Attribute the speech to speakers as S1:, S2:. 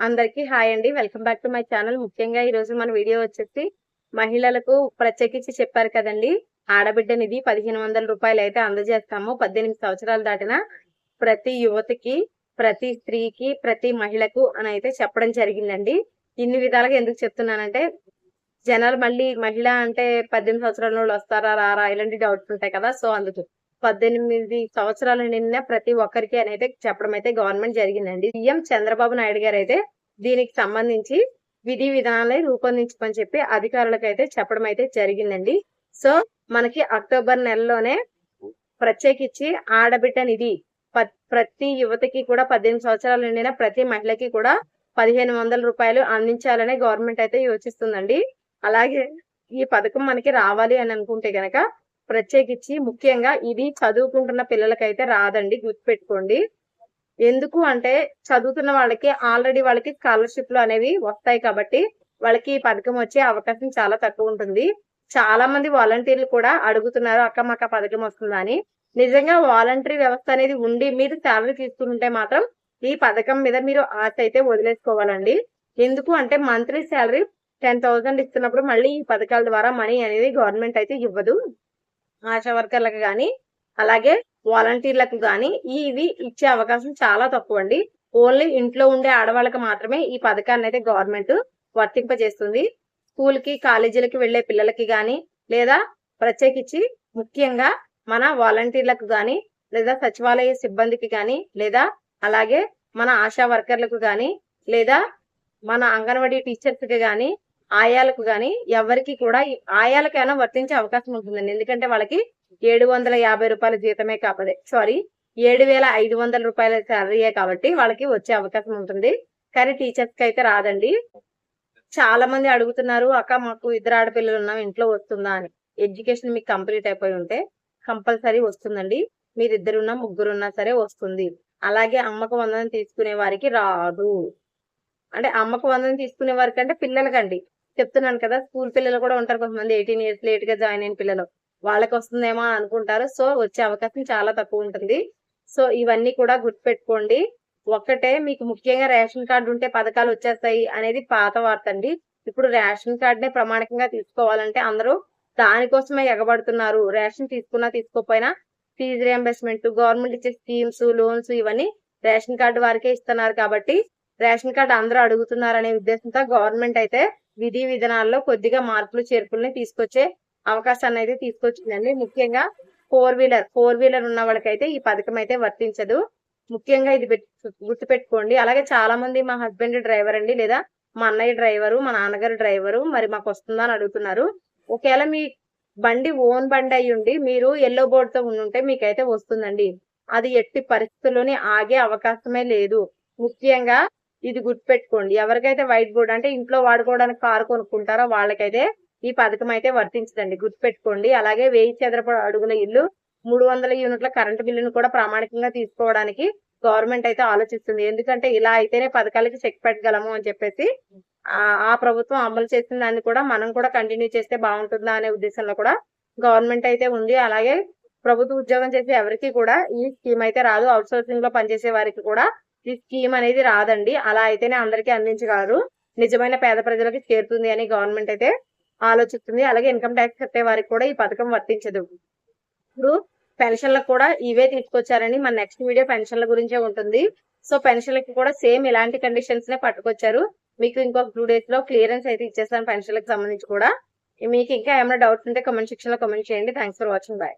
S1: అందరికీ హాయ్ అండి. Welcome back to my channel. ముఖ్యంగా ఈ రోజు మన వీడియో వచ్చేసి మహిళలకు ప్రత్యేకించి చెప్పారు కదండి. ఆడబిడ్డ నిధి పదిహేను వందల రూపాయలు అయితే అందజేస్తాము. పద్దెనిమిది సంవత్సరాలు దాటిన ప్రతి యువతికి ప్రతి స్త్రీకి ప్రతి మహిళకు అని అయితే చెప్పడం జరిగిందండి. ఇన్ని విధాలుగా ఎందుకు చెప్తున్నానంటే జనాలు మళ్ళీ మహిళ అంటే పద్దెనిమిది సంవత్సరాల వాళ్ళు వస్తారా రారా ఇలాంటి డౌట్స్ ఉంటాయి కదా. సో అందుకు పద్దెనిమిది సంవత్సరాలు నిన్న ప్రతి ఒక్కరికి అని అయితే చెప్పడం అయితే గవర్నమెంట్ జరిగిందండి. సీఎం చంద్రబాబు నాయుడు గారు అయితే దీనికి సంబంధించి విధి విధానాలే రూపొందించమని చెప్పి అధికారులకు అయితే చెప్పడం అయితే జరిగిందండి. సో మనకి అక్టోబర్ నెలలోనే ప్రత్యేకించి ఆడబిడ్డ నిధి ప్రతి యువతకి కూడా పద్దెనిమిది సంవత్సరాలు నిండిన ప్రతి మహిళకి కూడా పదిహేను వందల రూపాయలు అందించాలని గవర్నమెంట్ అయితే యోచిస్తుందండి. అలాగే ఈ పథకం మనకి రావాలి అని అనుకుంటే గనక ప్రత్యేకించి ముఖ్యంగా ఇది చదువుకుంటున్న పిల్లలకైతే రాదండి గుర్తుపెట్టుకోండి. ఎందుకు అంటే చదువుతున్న వాళ్ళకి ఆల్రెడీ వాళ్ళకి స్కాలర్షిప్లు అనేవి వస్తాయి కాబట్టి వాళ్ళకి ఈ పథకం వచ్చే అవకాశం చాలా తక్కువ ఉంటుంది. చాలా మంది వాలంటీర్లు కూడా అడుగుతున్నారు అక్క మక్క పథకం వస్తుందా? అని. నిజంగా వాలంటరీ వ్యవస్థ అనేది ఉండి మీరు శాలరీ తీసుకుంటే మాత్రం ఈ పథకం మీద మీరు ఆశ అయితే వదిలేసుకోవాలండి. ఎందుకు అంటే మంత్లీ శాలరీ టెన్ థౌసండ్ ఇస్తున్నప్పుడు మళ్ళీ ఈ పథకాల ద్వారా మనీ అనేది గవర్నమెంట్ అయితే ఇవ్వదు. ఆశా వర్కర్లకు కానీ అలాగే వాలంటీర్లకు కానీ ఇవి ఇచ్చే అవకాశం చాలా తక్కువ అండి ఓన్లీ ఇంట్లో ఉండే ఆడవాళ్ళకి మాత్రమే ఈ పథకాన్ని అయితే గవర్నమెంట్ వర్తింపజేస్తుంది. స్కూల్కి కాలేజీలకి వెళ్ళే పిల్లలకి కానీ లేదా ప్రత్యేకించి ముఖ్యంగా మన వాలంటీర్లకు కానీ లేదా సచివాలయ సిబ్బందికి కానీ లేదా అలాగే మన ఆశా వర్కర్లకు కానీ లేదా మన అంగన్వాడీ టీచర్స్కి కానీ ఆయాలకు కానీ ఎవరికి కూడా ఆయాలకైనా వర్తించే అవకాశం ఉంటుందండి. ఎందుకంటే వాళ్ళకి ఏడు వందల యాభై రూపాయల జీతమే కాబట్టి సారీ ఏడు వేల ఐదు వందల రూపాయల శాలరీయే కాబట్టి వాళ్ళకి వచ్చే అవకాశం ఉంటుంది. కానీ టీచర్స్కి అయితే రాదండి. చాలా మంది అడుగుతున్నారు అక్క మాకు ఇద్దరు ఆడపిల్లలు ఉన్నాం ఇంట్లో వస్తుందా? అని. ఎడ్యుకేషన్ మీకు కంప్లీట్ అయిపోయి ఉంటే కంపల్సరీ వస్తుందండి. మీరు ఇద్దరున్నా ముగ్గురు ఉన్నా సరే వస్తుంది. అలాగే అమ్మకు వందనం తీసుకునే వారికి రాదు. అంటే అమ్మకు వందనం తీసుకునే వారికి అంటే పిల్లలకండి. చెప్తున్నాను కదా స్కూల్ పిల్లలు కూడా ఉంటారు కొంతమంది ఎయిటీన్ ఇయర్స్ లేట్గా జాయిన్ అయిన పిల్లలు. వాళ్ళకి వస్తుందేమో అనుకుంటారు. సో వచ్చే అవకాశం చాలా తక్కువ ఉంటుంది. సో ఇవన్నీ కూడా గుర్తుపెట్టుకోండి. ఒక్కటే మీకు ముఖ్యంగా రేషన్ కార్డు ఉంటే పథకాలు వచ్చేస్తాయి అనేది పాత వార్త అండి. ఇప్పుడు రేషన్ కార్డునే ప్రమాణికంగా తీసుకోవాలంటే అందరూ దానికోసమే ఎగబడుతున్నారు. రేషన్ తీసుకున్నా తీసుకోకపోయినా ఫీజు రియంబర్స్మెంట్ గవర్నమెంట్ ఇచ్చే స్కీమ్స్ లోన్స్ ఇవన్నీ రేషన్ కార్డు వారికే ఇస్తున్నారు కాబట్టి రేషన్ కార్డు అందరూ అడుగుతున్నారు అనే ఉద్దేశంతో గవర్నమెంట్ అయితే విధి విధానాల్లో కొద్దిగా మార్పులు చేర్పుల్ని తీసుకొచ్చే అవకాశాన్ని అయితే తీసుకొచ్చిందండి. ముఖ్యంగా ఫోర్ వీలర్ ఫోర్ వీలర్ ఉన్న వాళ్ళకైతే ఈ పథకం అయితే వర్తించదు. ముఖ్యంగా ఇది గుర్తుపెట్టుకోండి. అలాగే చాలా మంది మా హస్బెండ్ డ్రైవర్ అండి లేదా మా అన్నయ్య డ్రైవరు మా నాన్నగారు డ్రైవరు మరి మాకు వస్తుందా అని అడుగుతున్నారు. ఒకవేళ మీ బండి ఓన్ బండి అయి ఉండి మీరు ఎల్లో బోర్డ్తో ఉంటే మీకైతే వస్తుందండి. అది ఎట్టి పరిస్థితుల్లోనే ఆగే అవకాశమే లేదు. ముఖ్యంగా ఇది గుర్తుపెట్టుకోండి. ఎవరికైతే వైట్ బోర్డ్ అంటే ఇంట్లో వాడుకోవడానికి కారు కొనుక్కుంటారో వాళ్ళకైతే ఈ పథకం అయితే వర్తించదండి. గుర్తుపెట్టుకోండి. అలాగే వెయ్యి చదరపు అడుగుల ఇల్లు మూడు వందల యూనిట్ల కరెంటు బిల్లును కూడా ప్రామాణికంగా తీసుకోవడానికి గవర్నమెంట్ అయితే ఆలోచిస్తుంది. ఎందుకంటే ఇలా అయితేనే పథకాలకి చెక్ పెట్టగలము అని చెప్పేసి ఆ ప్రభుత్వం అమలు చేసిన దాన్ని కూడా మనం కూడా కంటిన్యూ చేస్తే బాగుంటుందా అనే ఉద్దేశంలో కూడా గవర్నమెంట్ అయితే ఉంది. అలాగే ప్రభుత్వ ఉద్యోగం చేసే ఎవరికి కూడా ఈ స్కీమ్ అయితే రాదు. అవుట్ సోర్సింగ్లో పనిచేసే వారికి కూడా ఈ స్కీమ్ అనేది రాదండి. అలా అయితేనే అందరికీ అందించగలరు. నిజమైన పేద ప్రజలకు చేరుతుంది అని గవర్నమెంట్ అయితే ఆలోచిస్తుంది. అలాగే ఇన్కమ్ ట్యాక్స్ కట్టే వారికి కూడా ఈ పథకం వర్తించదు. ఇప్పుడు పెన్షన్లకు కూడా ఇవే తీసుకొచ్చారని మన నెక్స్ట్ వీడియో పెన్షన్ల గురించే ఉంటుంది. సో పెన్షన్లకి కూడా సేమ్ ఇలాంటి కండిషన్స్ నే పట్టుకొచ్చారు. మీకు ఇంకొక టూ డేస్లో క్లియరెన్స్ అయితే ఇచ్చేస్తాను పెన్షన్లకు సంబంధించి కూడా. మీకు ఇంకా ఏమైనా డౌట్స్ ఉంటే కమెంట్ సెక్షన్లో కమెంట్ చేయండి. Thanks for watching bye